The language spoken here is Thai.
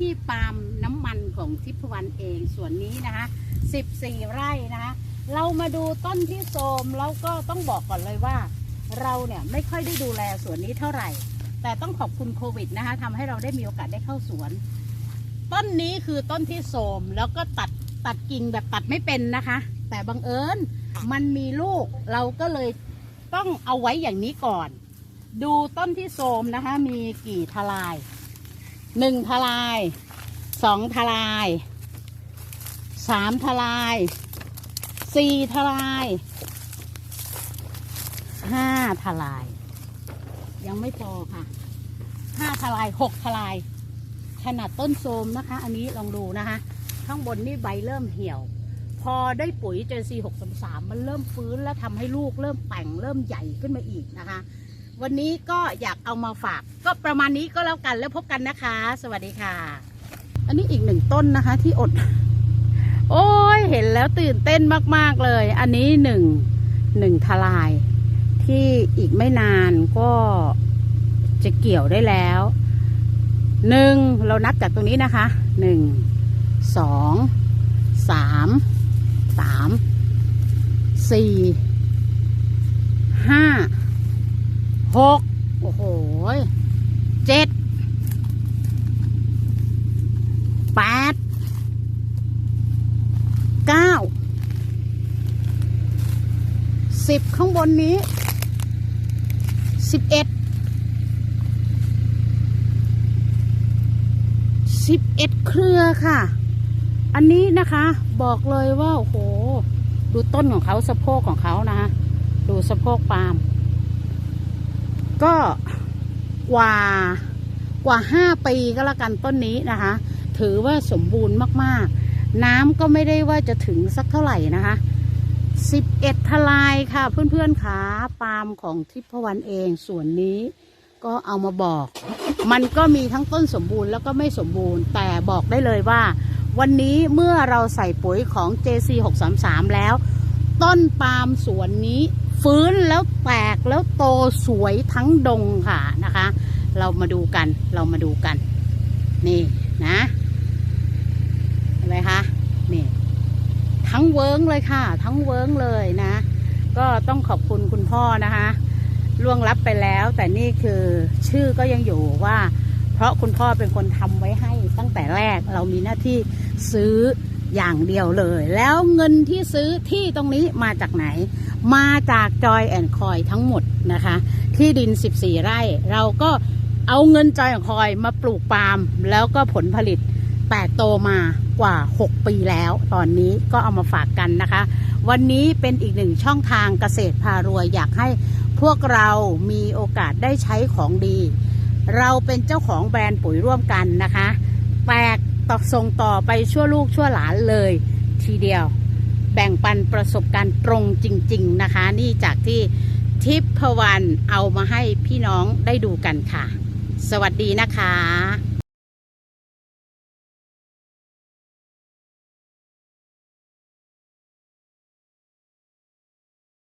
ที่ปาล์มน้ำมันของทิพวรรณเอง ส่วนนี้นะคะ 14 ไร่นะคะ เรามาดูต้นที่โทมแล้วก็ต้องบอกก่อนเลยว่า เราเนี่ยไม่ค่อยได้ดูแลสวนนี้เท่าไหร่ แต่ต้องขอบคุณโควิดนะคะทำให้เราได้มีโอกาสได้เข้าสวน ต้นนี้คือต้นที่โทมแล้วก็ตัดตัดกิ่งแบบตัดไม่เป็นนะคะ แต่บังเอิญมันมีลูกเราก็เลยต้องเอาไว้อย่างนี้ก่อน ดูต้นที่โทมนะคะ มีกี่ทลาย หนึ่งทลายสองทลายสามทลายสี่ทลายห้าทลาย ยังไม่พอค่ะห้าทลายหกทลาย ขนาดต้นโทมนะคะ อันนี้ลองดูนะคะ ข้างบนนี่ใบเริ่มเหี่ยว พอได้ปุ๋ยเจซีหกสามสามมันเริ่มฟื้นและทำให้ลูกเริ่มแต่งเริ่มใหญ่ขึ้นมาอีกนะคะ วันนี้ก็อยากเอามาฝาก ก็ประมาณนี้ก็แล้วกันแล้วพบกันนะคะ สวัสดีค่ะ อันนี้อีกหนึ่งต้นนะคะที่อด โอ้ยเห็นแล้วตื่นเต้นมากๆเลย อันนี้หนึ่งหนึ่งทลาย ที่อีกไม่นานก็จะเกี่ยวได้แล้วหนึ่งเรานับจากตรงนี้นะคะหนึ่งสองสามสามสี่ห้า หกโอ้โหเจ็ดแปดเก้าสิบข้างบนนี้สิบเอ็ดสิบเอ็ดเครือค่ะ อันนี้นะคะ บอกเลยว่า โอ้โห ดูต้นของเขาสะโพกของเขานะคะ ดูสะโพกปาล์ม ก็กว่ากว่าห้าปีก็แล้วกันต้นนี้นะคะ ถือว่าสมบูรณ์มากๆ น้ำก็ไม่ได้ว่าจะถึงสักเท่าไหร่นะคะสิบเอ็ดทลายค่ะเพื่อนๆขาปาล์มของทิพวรรณเองส่วนนี้ก็เอามาบอก มันก็มีทั้งต้นสมบูรณ์แล้วก็ไม่สมบูรณ์ แต่บอกได้เลยว่า วันนี้เมื่อเราใส่ปุ๋ยของ JC 633 แล้ว ต้นปาล์มสวนนี้ ฟื้นแล้วแตกแล้วโตสวยทั้งดงค่ะนะคะ เรามาดูกันเรามาดูกัน นี่นะเห็นไหมคะนี่ทั้งเวิ้งเลยค่ะ ทั้งเวิ้งเลยนะ ก็ต้องขอบคุณคุณพ่อนะคะล่วงลับไปแล้ว แต่นี่คือชื่อก็ยังอยู่ว่า เพราะคุณพ่อเป็นคนทำไว้ให้ตั้งแต่แรกเรามีหน้าที่ซื้อ อย่างเดียวเลย แล้วเงินที่ซื้อที่ตรงนี้มาจากไหน มาจากจอยแอนคอยทั้งหมดนะคะ ที่ดิน 14 ไร่ เราก็เอาเงินจอยแอนคอยมาปลูกปาล์มแล้วก็ผลผลิตแตกโตมากว่า 6 ปีแล้ว ตอนนี้ก็เอามาฝากกันนะคะ วันนี้เป็นอีกหนึ่งช่องทางเกษตรพารวยอยากให้พวกเรามีโอกาสได้ใช้ของดี เราเป็นเจ้าของแบรนด์ปุ๋ยร่วมกันนะคะ แตก ต่อส่งต่อไปชั่วลูกชั่วหลานเลย ทีเดียว แบ่งปันประสบการณ์ตรงจริง ๆนะคะ นี่จากที่ทิพวรรณเอามาให้พี่น้องได้ดูกันค่ะ สวัสดีนะคะ